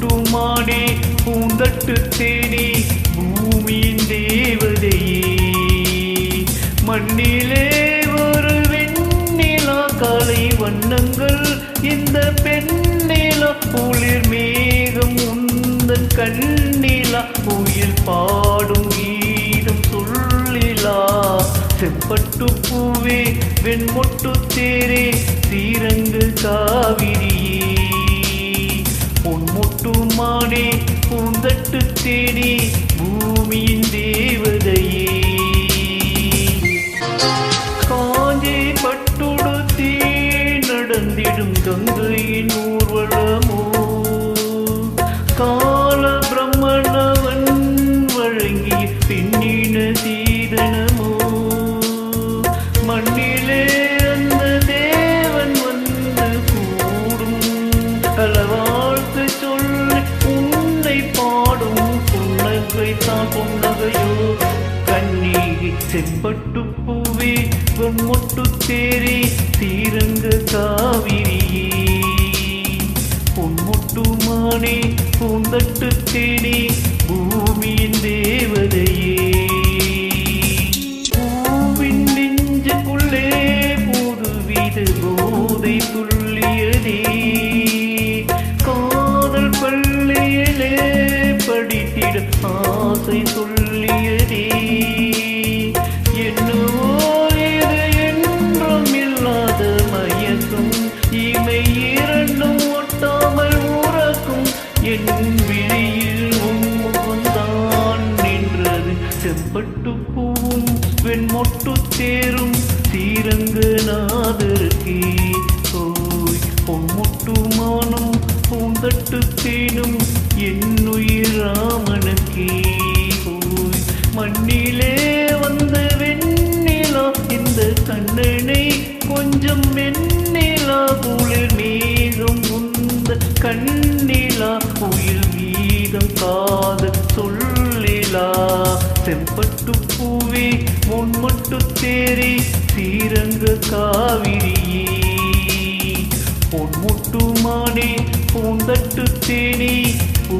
கூட்டுமானே பூந்தட்டு தேனி பூமியின் தேவதையே. மண்ணிலே ஒரு வெண்ணிலா காலை வண்ணங்கள் இந்த பெண்ணிலா குளிர் மேகம் உந்தன் கண்ணிலா உயிர் பாடும் கீதம் சொல்லிலா. செப்பட்டு பூவே வெண்மொட்டு தேரே ஸ்ரீரங்கு காவிரியே. பூந்தட்டு தேடி பூமியின் தேவதையே. காஞ்சே பட்டுடுத்தே நடந்திடும் கங்கையின் ஊர்வலமோ. கால பிரம்மணவன் வழங்கிய பெண்ணின சீதனமோ. மண்ணிலே அந்த தேவன் வந்து கூடும் அளவ புன்னகை தான் புன்னகையோ கண்ணீகி செம்பட்டு பூவே பொன்மொட்டு தேரி தீரங்க காவிரியே. பொன்மொட்டு மானே பூந்தட்டு தேனி பூமி படித்திட ஆசை சொல்லியதே. என்னவோ இது என்றும் இல்லாத மயக்கும் இமை இரண்டும் ஒட்டாமல் உறக்கும். என் விழியில் உன்முகம்தான் நின்றது. செம்பட்டு பூவும் வெண்மொட்டு தேரும் ஸ்ரீரங்கநாதருக்கே பொன்முட்டு பூந்தட்டு தேனும் என்னுயிர் சொல்லிலா. செம்பட்டு பூவே முன்மட்டு தேரி ஸ்ரீரங்க காவிரியே. பொன்முட்டு மானே பூந்தட்டு தேனி பூ